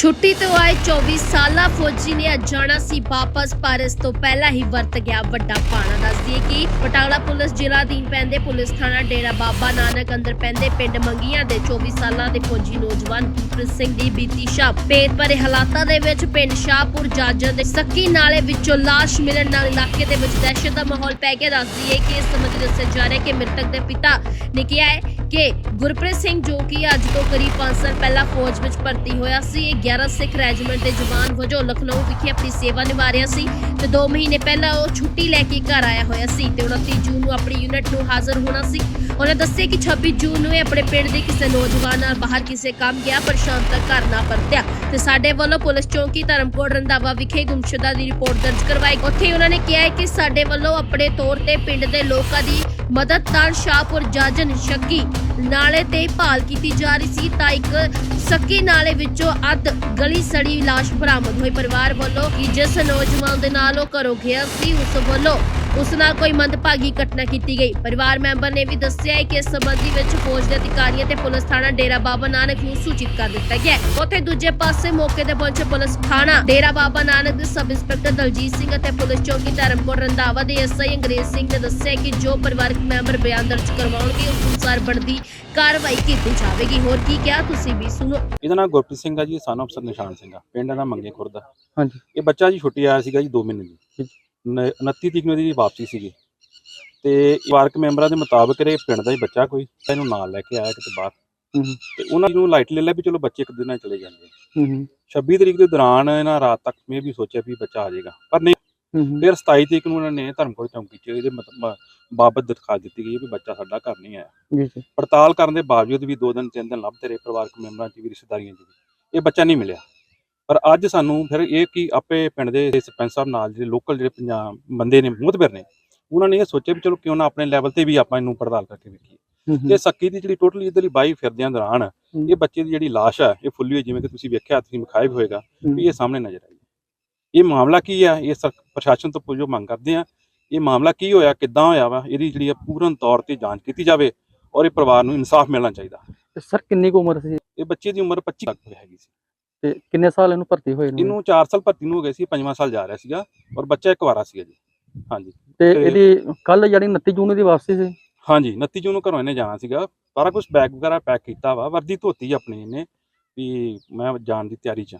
ਛੁੱਟੀ ਤੋਂ ਆਏ 24 ਸਾਲਾ ਫੌਜੀ ਨੇ ਅੱਜ ਜਾਣਾ ਸੀ ਵਾਪਸ, ਪਰ ਇਸ ਤੋਂ ਪਹਿਲਾਂ ਹੀ ਵਰਤ ਗਿਆ ਵੱਡਾ ਪਾਣਾ। ਦੱਸਦੀ ਹੈ ਕਿ ਬਟਾਲਾ ਪੁਲਿਸ ਜ਼ਿਲ੍ਹਾ ਅਧੀਨ ਪੈਂਦੇ ਪੁਲਿਸ ਥਾਣਾ ਡੇਰਾ ਬਾਬਾ ਨਾਨਕ, ਅੰਦਰ ਪੈਂਦੇ ਪਿੰਡ ਮੰਗੀਆਂ ਦੇ 24 ਸਾਲਾਂ ਦੇ ਫੌਜੀ ਨੌਜਵਾਨ ਗੁਰਪ੍ਰੀਤ ਸਿੰਘ ਦੀ ਬੀਤੀ ਸ਼ਾਮ ਪੇਟ ਭਰੇ ਹਾਲਾਤਾਂ ਦੇ ਵਿੱਚ ਪਿੰਡ ਸ਼ਾਹਪੁਰ ਜਾਜਰ ਦੇ ਸੱਕੀ ਨਾਲੇ ਵਿੱਚੋਂ ਲਾਸ਼ ਮਿਲਣ ਨਾਲ ਇਲਾਕੇ ਦੇ ਵਿੱਚ ਦਹਿਸ਼ਤ ਦਾ ਮਾਹੌਲ ਪੈ ਗਿਆ। ਦੱਸਦੀ ਹੈ ਕਿ ਇਸ ਸੰਬੰਧੀ ਦੱਸਿਆ ਜਾ ਰਿਹਾ ਕਿ ਮ੍ਰਿਤਕ ਦੇ ਪਿਤਾ ਨੇ ਕਿਹਾ ਹੈ ਕਿ ਗੁਰਪ੍ਰੀਤ ਸਿੰਘ ਜੋ ਕਿ ਅੱਜ ਤੋਂ ਕਰੀਬ 5 ਸਾਲ ਪਹਿਲਾਂ ਫੌਜ ਵਿੱਚ ਭਰਤੀ ਹੋਇਆ ਸੀ, ਇਹ 11 ਸਿੱਖ ਰੈਜੀਮੈਂਟ ਦੇ ਜਵਾਨ ਵਜੋਂ ਲਖਨਊ ਵਿਖੇ ਆਪਣੀ ਸੇਵਾ ਨਿਭਾ ਰਿਹਾ ਸੀ ਤੇ 2 ਮਹੀਨੇ ਪਹਿਲਾਂ ਉਹ ਛੁੱਟੀ ਲੈ ਕੇ ਘਰ ਆਇਆ ਹੋਇਆ ਸੀ ਤੇ 29 ਜੂਨ ਨੂੰ ਆਪਣੀ ਯੂਨਿਟ ਨੂੰ ਹਾਜ਼ਰ ਹੋਣਾ ਸੀ। ਉਹਨੇ ਦੱਸਿਆ ਕਿ 26 ਜੂਨ ਨੂੰ ਇਹ ਆਪਣੇ ਪਿੰਡ ਦੇ ਕਿਸੇ ਨੌਜਵਾਨ ਨਾਲ ਬਾਹਰ ਕਿਸੇ ਕੰਮ ਗਿਆ, ਪਰ ਸ਼ਾਮ ਤੱਕ ਘਰ ਨਾ ਪਰਤਿਆ। ਤੇ ਸਾਡੇ ਵੱਲੋਂ ਪੁਲਿਸ ਚੌਂਕੀ ਧਰਮਕੋਟ ਰੰਧਾਵਾ ਵਿਖੇ ਗੁੰਮਸ਼ੁਦਾ ਦੀ ਰਿਪੋਰਟ ਦਰਜ ਕਰਵਾਈ। ਉੱਥੇ ਹੀ ਉਹਨਾਂ ਨੇ ਕਿਹਾ ਕਿ ਸਾਡੇ ਵੱਲੋਂ ਆਪਣੇ ਤੌਰ ਤੇ ਪਿੰਡ ਦੇ ਲੋਕਾਂ ਦੀ ਮਦਦ ਨਾਲ ਸ਼ਾਹਪੁਰ ਜਾਜਨ ਸ਼ੱਕੀ ਨਾਲੇ ਤੇ ਭਾਲ ਕੀਤੀ ਜਾ ਰਹੀ ਸੀ ਤਾਂ ਇੱਕ ਸੱਕੀ ਨਾਲੇ ਵਿੱਚੋਂ ਅੱਧ ਗਲੀ ਸੜੀ ਲਾਸ਼ ਬਰਾਮਦ ਹੋਈ। ਪਰਿਵਾਰ ਵੱਲੋਂ ਕਿ ਜਿਸ ਨੌਜਵਾਨ ਦੇ ਨਾਲ ਉਹ ਘਰੋਂ ਗਿਆ ਸੀ, ਉਸ ਵੱਲੋਂ ਉਸ ਨਾਲ ਕੋਈ ਮੰਦਭਾਗੀ ਘਟਨਾ ਕੀਤੀ ਗਈ ਪਰਿਵਾਰ ਮੈਂਬਰ ਨੇ ਵੀ ਦੱਸਿਆ ਹੈ ਕਿ ਇਸ ਸੰਬੰਧੀ ਵਿੱਚ ਫੌਜ ਦੇ ਅਧਿਕਾਰੀਆਂ ਤੇ ਪੁਲਿਸ ਥਾਣਾ ਡੇਰਾ ਬਾਬਾ ਨਾਨਕ ਨੂੰ ਸੂਚਿਤ ਕਰ ਦਿੱਤਾ ਗਿਆ ਹੈ। ਉੱਥੇ ਦੂਜੇ ਪਾਸੇ ਮੌਕੇ ਤੇ ਪਹੁੰਚੇ ਪੁਲਿਸ ਥਾਣਾ ਡੇਰਾ ਬਾਬਾ ਨਾਨਕ ਦੇ ਸਬ ਇੰਸਪੈਕਟਰ ਦਲਜੀਤ ਸਿੰਘ ਅਤੇ ਪੁਲਿਸ ਚੌਕੀ ਧਰਮਕੋਟ ਰੰਧਾਵਾ ਦੇ ਐਸਆਈ ਅੰਗਰੇਜ਼ ਸਿੰਘ ਨੇ ਦੱਸਿਆ ਕਿ ਜੋ ਪਰਿਵਾਰਕ ਮੈਂਬਰ ਬਿਆਨ ਦਰਜ ਕਰਵਾਉਣਗੇ ਉਸ ਅਨੁਸਾਰ ਬਣਦੀ ਕਾਰਵਾਈ ਕੀਤੀ ਜਾਵੇਗੀ ਹੋਰ ਕੀ ਕਿਹਾ ਤੁਸੀਂ ਵੀ ਸੁਣੋ ਇਹਦਾ ਨਾਮ ਗੁਰਪ੍ਰੀਤ ਸਿੰਘ ਆ ਜੀ ਸਨ ਅਫਸਰ ਨਿਸ਼ਾਨ ਸਿੰਘ ਆ ਪਿੰਡ ਦਾ ਮੰਗੇ ਖੁਰਦ। ਹਾਂਜੀ ਇਹ ਬੱਚਾ ਜੀ ਛੁੱਟੀ ਆਇਆ ਸੀਗਾ ਜੀ 2 ਮਹੀਨੇ ਦੀ ਠੀਕ। ਨ- 29 ਤਰੀਕ ਨੂੰ ਇਹਦੀ ਵਾਪਸੀ ਸੀਗੀ। ਤੇ ਵਾਰਕ ਮੈਂਬਰਾਂ ਦੇ ਮੁਤਾਬਕ ਇਹ ਪਿੰਡ ਦਾ ਹੀ ਬੱਚਾ ਕੋਈ ਇਹਨੂੰ ਨਾਲ ਲੈ ਕੇ ਆਇਆ ਕਿਤੇ ਬਾਹਰ। ਹੂੰ ਹੂੰ, ਤੇ ਉਹਨਾਂ ਨੂੰ ਲਾਈਟ ਲੈ ਲਿਆ ਵੀ ਚਲੋ ਬੱਚੇ ਇੱਕ ਦਿਨ ਨਾਲ ਚਲੇ ਜਾਂਦੇ। ਹੂੰ ਹੂੰ, 26 ਤਰੀਕ ਦੇ ਦੌਰਾਨ ਇਹਨਾਂ ਰਾਤ ਤੱਕ ਮੈਂ ਵੀ ਸੋਚਿਆ ਵੀ ਬੱਚਾ ਆ ਜਾਏਗਾ। ਪਰ ਨਹੀਂ ਹੂੰ ਫਿਰ 27 ਤਰੀਕ ਨੂੰ ਉਹਨਾਂ ਨੇ ਧਰਮਕੋਟ ਚੌਂਕੀ 'ਚ ਇਹਦੇ ਮਤਲਬ ਬਾਬਤ ਦਰਖਾਸਤ ਦਿੱਤੀ ਗਈ ਵੀ ਬੱਚਾ ਸਾਡਾ ਘਰ ਨਹੀਂ ਆਇਆ। ਜੀ ਜੀ। ਪੜਤਾਲ ਕਰਨ ਦੇ ਬਾਵਜੂਦ ਵੀ ਦੋ ਦਿਨ ਤਿੰਨ ਦਿਨ ਲੱਭਦੇ ਰਹੇ ਪਰਿਵਾਰਕ ਮੈਂਬਰਾਂ 'ਚ ਵੀ ਰਿਸ਼ਤੇਦਾਰੀਆਂ 'ਚ ਵੀ। ਇਹ ਬੱਚਾ ਨਹੀਂ ਮਿਲਿਆ। ਪਰ ਅੱਜ ਸਾਨੂੰ ਫਿਰ ਇਹ ਕਿ ਆਪੇ ਪਿੰਡ ਦੇ ਸਰਪੰਚ ਸਾਹਿਬ ਨਾਲ ਜਿਹੜੇ ਲੋਕਲ ਜਿਹੜੇ ਪੰਜਾਬ ਬੰਦੇ ਨੇ ਮੁਹਤਬਰ ਨੇ ਉਹਨਾਂ ਨੇ ਇਹ ਸੋਚਿਆ ਵੀ ਚਲੋ ਕਿਉਂ ਨਾ ਆਪਣੇ ਲੈਵਲ ਤੇ ਵੀ ਆਪਾਂ ਇਹਨੂੰ ਪੜਤਾਲ ਕਰਕੇ ਵੇਖੀਏ। ਤੇ ਸੱਕੀ ਦੀ ਜਿਹੜੀ ਟੋਟਲੀ ਇਧਰਲੀ ਬਾਈ ਫਿਰਦਿਆਂ ਦੌਰਾਨ। ਇਹ ਬੱਚੇ ਦੀ ਜਿਹੜੀ ਲਾਸ਼ ਹੈ ਇਹ ਫੁੱਲੀ ਹੋਈ ਜਿਵੇਂ ਕਿ ਤੁਸੀਂ ਵੇਖਿਆ ਤੁਸੀਂ ਵਿਖਾਇਆ ਵੀ ਹੋਏਗਾ ਵੀ ਇਹ ਸਾਹਮਣੇ ਨਜ਼ਰ ਆਈ। ਇਹ ਮਾਮਲਾ ਕੀ ਆ? ਇਹ ਸਰ- ਪ੍ਰਸ਼ਾਸਨ ਤੋਂ ਪੁੱਛੋ ਮੰਗ ਕਰਦੇ ਆ ਇਹ ਮਾਮਲਾ ਕੀ ਹੋਇਆ ਕਿੱਦਾਂ ਹੋਇਆ ਵਾ? ਇਹਦੀ ਜਿਹੜੀ ਆ ਪੂਰਨ ਤੌਰ ਤੇ ਜਾਂਚ ਕੀਤੀ ਜਾਵੇ ਔਰ ਇਹ ਪਰਿਵਾਰ ਨੂੰ ਇਨਸਾਫ ਮਿਲਣਾ ਚਾਹੀਦਾ। ਸਰ ਕਿੰਨੀ ਕੁ ਉਮਰ ਸੀ? ਇਹ ਬੱਚੇ ਦੀ ਉਮਰ 25 ਤੱਕ ਹੈਗੀ ਸੀ। ਤੇ ਕਿੰਨੇ ਸਾਲ ਇਹਨੂੰ ਭਰਤੀ ਹੋਏ ਨੂੰ ਇਹਨੂੰ 4 ਸਾਲ ਭਰਤੀ ਨੂੰ ਹੋ ਗਏ ਸੀ ਪੰਜਵਾਂ ਸਾਲ ਜਾ ਰਿਹਾ ਸੀਗਾ ਔਰ ਬੱਚਾ ਇੱਕ ਵਾਰਾ ਸੀਗਾ ਜੀ। ਹਾਂਜੀ। ਤੇ ਇਹਦੀ ਕੱਲ ਯਾਨੀ 29 ਜੂਨ ਦੀ ਵਾਪਸੀ ਸੀ? ਹਾਂਜੀ 29 ਜੂਨ ਨੂੰ ਘਰੋਂ ਇਹਨੇ ਜਾਣਾ ਸੀਗਾ। ਸਾਰਾ ਕੁਝ ਬੈਗ ਵਗੈਰਾ ਪੈਕ ਕੀਤਾ ਵਾ ਵਰਦੀ ਧੋਤੀ ਆਪਣੀ ਇਹਨੇ ਵੀ ਮੈਂ ਜਾਣ ਦੀ ਤਿਆਰੀ 'ਚ।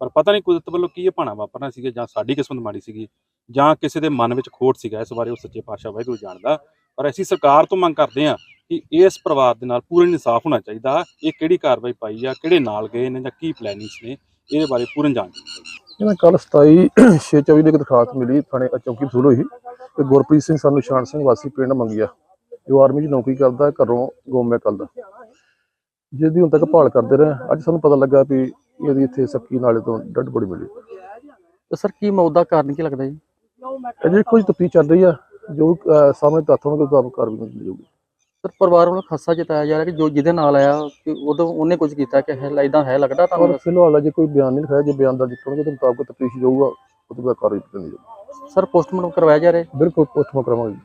ਪਰ ਪਤਾ ਨਹੀਂ ਕੁਦਰਤ ਵੱਲੋਂ ਕੀ ਇਹ ਭਾਣਾ ਵਾਪਰਨਾ ਸੀਗਾ ਜਾਂ ਸਾਡੀ ਕਿਸਮਤ ਮਾੜੀ ਸੀਗੀ ਜਾਂ ਕਿਸੇ ਦੇ ਮਨ ਵਿੱਚ ਖੋਟ ਸੀਗਾ ਇਸ ਬਾਰੇ ਉਹ ਸੱਚੇ ਪਾਤਸ਼ਾਹ ਵਾਹਿਗੁਰੂ ਜਾਣਦਾ। ਪਰ ਅਸੀਂ ਸਰਕਾਰ ਤੋਂ ਮੰਗ ਕਰਦੇ ਹਾਂ ਕਿ ਇਸ ਪਰਿਵਾਰ ਦੇ ਨਾਲ ਪੂਰਨ ਇਨਸਾਫ ਹੋਣਾ ਚਾਹੀਦਾ ਇਹ ਕਿਹੜੀ ਕਾਰਵਾਈ ਪਾਈ ਆ ਕਿਹੜੇ ਨਾਲ ਗਏ ਨੇ ਜਾਂ ਕੀ ਪਲੈਨਿੰਗਸ ਨੇ ਇਹਦੇ ਬਾਰੇ ਪੂਰਨ ਜਾਂਚ ਇਹਨਾਂ ਕੱਲ 27 624 ਨੂੰ ਇੱਕ ਦਰਖਾਸਤ ਮਿਲੀ ਥਾਣੇ ਚੌਕੀ ਵਸੂਲ ਹੋਈ ਤੇ ਗੁਰਪ੍ਰੀਤ ਸਿੰਘ ਸਾਨੂੰ ਨਿਸ਼ਾਨ ਸਿੰਘ ਵਾਸੀ ਪਿੰਡ ਮੰਗਿਆ ਜੋ ਆਰਮੀ 'ਚ ਨੌਕਰੀ ਕਰਦਾ ਘਰੋਂ ਗੁੰਮ ਹੈ ਕੱਲ ਦਾ ਜਿਹਦੀ ਹੁਣ ਤੱਕ ਭਾਲ ਕਰਦੇ ਰਹੇ ਅੱਜ ਸਾਨੂੰ ਪਤਾ ਲੱਗਾ ਵੀ ਇਹਦੀ ਇੱਥੇ ਸੱਕੀ ਨਾਲੇ ਤੋਂ ਡੱਡ ਬੜੀ ਮਿਲੀ। ਤੇ ਸਰ ਕੀ ਮੌਤ ਦਾ ਕਾਰਨ ਕੀ ਲੱਗਦਾ ਜੀ? ਅਜੇ ਕੁਝ ਤਫਤੀਸ਼ ਚੱਲ ਰਹੀ ਆ ਜੋ ਸਾਹਮਣੇ ਤੱਥ ਹੋਣਗੇ ਤੁਹਾਨੂੰ ਕਾਰਵਾਈ ਮਿਲ ਜਾਊਗੀ ਸਰ ਪਰਿਵਾਰ ਵੱਲੋਂ ਖਾਸਾ ਜਤਾਇਆ ਜਾ ਰਿਹਾ ਕਿ ਜੋ ਜਿਹਦੇ ਨਾਲ ਆਇਆ ਕਿ ਉਦੋਂ ਉਹਨੇ ਕੁਝ ਕੀਤਾ ਕਿ ਹੈ ਇਦਾਂ ਹੈ ਲੱਗਦਾ ਤੁਹਾਨੂੰ? ਫਿਲਹਾਲ ਅਜੇ ਕੋਈ ਬਿਆਨ ਨਹੀਂ ਲਿਖਾਇਆ ਜੇ ਬਿਆਨ ਦਰਜ ਕਰਨਗੇ ਤਾਂ ਮੁਤਾਬਕ ਤਫਤੀਸ਼ ਜਾਊਗਾ ਬਾਅਦ ਕਾਰਵਾਈ ਕੀਤੀ ਜਾਊਗੀ। ਸਰ ਪੋਸਟਮਾਰਟਮ ਕਰਵਾਇਆ ਜਾ ਰਿਹਾ? ਬਿਲਕੁਲ ਪੋਸਟਮਾਰਟਮ ਕਰਾਵਾਂਗੇ।